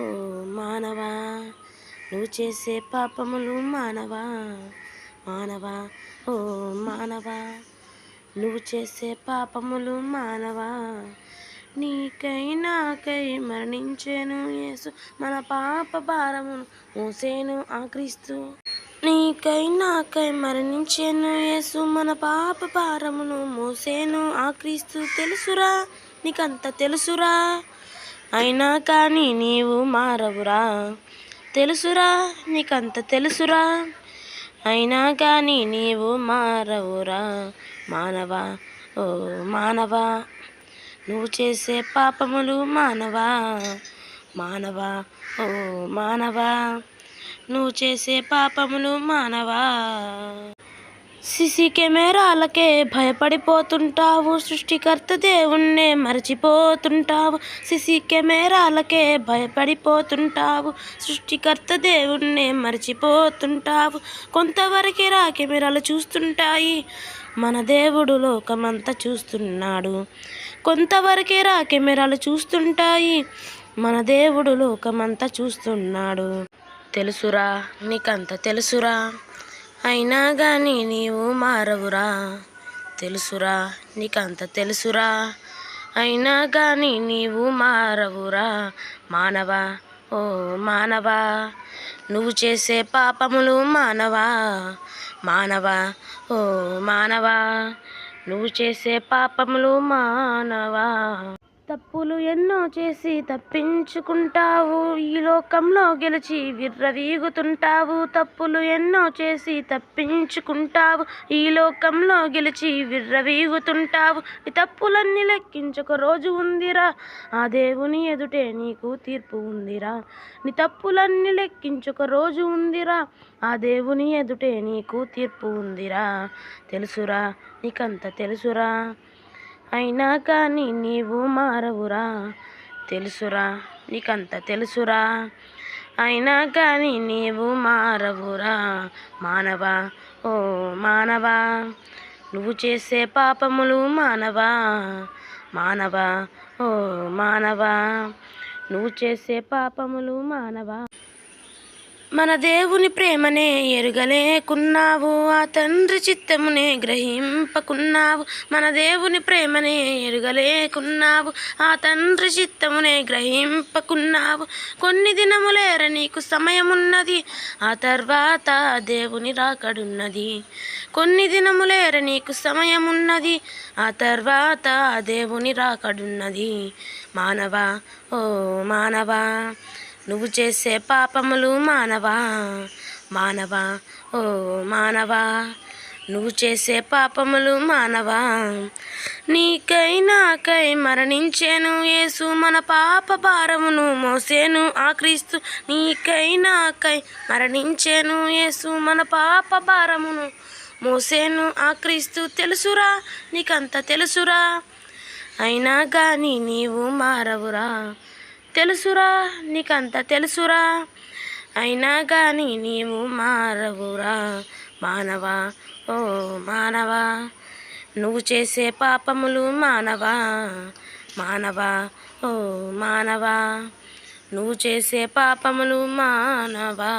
ఓ మానవా నువ్వు చేసే పాపములు మానవా? మానవా ఓ మానవా నువ్వు చేసే పాపములు మానవా? నీకై నాకై మరణించేను యేసు మన పాప భారమును మోసేను ఆక్రీస్తు నీకై నాకై మరణించేను యేసు మన పాప భారమును మోసేను ఆక్రీస్తు తెలుసురా నీకంత తెలుసురా? అయినా కానీ నీవు మారవురా. తెలుసురా నీకంత తెలుసురా. అయినా కానీ నీవు మారవురా. మానవా ఓ మానవా నువ్వు చేసే పాపములు మానవా. మానవా ఓ మానవా నువ్వు చేసే పాపములు మానవా. సిసి కెమెరాలకే భయపడిపోతుంటావు. సృష్టికర్త దేవుణ్ణే మరచిపోతుంటావు. సిసి కెమెరాలకే భయపడిపోతుంటావు. సృష్టికర్త దేవుణ్ణే మరచిపోతుంటావు. కొంతవరకే రా కెమెరాలు చూస్తుంటాయి. మన దేవుడు లోకమంతా చూస్తున్నాడు. కొంతవరకే రా కెమెరాలు చూస్తుంటాయి. మన దేవుడు లోకమంతా చూస్తున్నాడు. తెలుసురా? నీకంత తెలుసురా? అయినా కానీ నీవు మారవురా. తెలుసురా నీకంత తెలుసురా. అయినా కానీ నీవు మారవురా. మానవా ఓ మానవా నువ్వు చేసే పాపములు మానవా. మానవా ఓ మానవా నువ్వు చేసే పాపములు మానవా. తప్పులు ఎన్నో చేసి తప్పించుకుంటావు. ఈ లోకంలో గెలిచి విర్రవీగుతుంటావు. తప్పులు ఎన్నో చేసి తప్పించుకుంటావు. ఈ లోకంలో గెలిచి విర్రవీగుతుంటావు. ఈ తప్పులన్నీ లెక్కించక రోజు ఉందిరా. ఆ దేవుని ఎదుటే నీకు తీర్పు ఉందిరా. నీ తప్పులన్నీ లెక్కించక రోజు ఉందిరా. ఆ దేవుని ఎదుటే నీకు తీర్పు ఉందిరా. తెలుసురా నీకంత తెలుసురా. అయినా కానీ నీవు మారవురా. తెలుసురా నీకంత తెలుసురా. అయినా కానీ నీవు మారవురా. మానవా ఓ మానవా నువ్వు చేసే పాపములు మానవా. మానవా ఓ మానవా నువ్వు చేసే పాపములు మానవా. మన దేవుని ప్రేమనే ఎరుగలేకున్నావు ఆ తండ్రి చిత్తమునే గ్రహింపకున్నావు. మన దేవుని ప్రేమనే ఎరుగలేకున్నావు ఆ తండ్రి చిత్తమునే గ్రహింపకున్నావు. కొన్ని దినములేర నీకు సమయమున్నది ఆ తర్వాత దేవుని రాకడున్నది. కొన్ని దినములేర నీకు సమయమున్నది ఆ తర్వాత దేవుని రాకడున్నది. మానవా ఓ మానవా నువ్వు చేసే పాపములు మానవా? మానవా? ఓ మానవా నువ్వు చేసే పాపములు మానవా? నీకై నాకై మరణించేను యేసు మన పాప భారమును మోసేను ఆ క్రీస్తు నీకై నాకై మరణించేను యేసు మన పాప భారమును మోసేను ఆ క్రీస్తు తెలుసురా నీకంత తెలుసురా? అయినా కానీ నీవు మారవురా. తెలుసురా నీకంత తెలుసురా? అయినా కానీ నీవు మారవురా. మానవా? ఓ మానవా. నువ్వు చేసే పాపములు మానవా? మానవా? ఓ మానవా. నువ్వు చేసే పాపములు మానవా?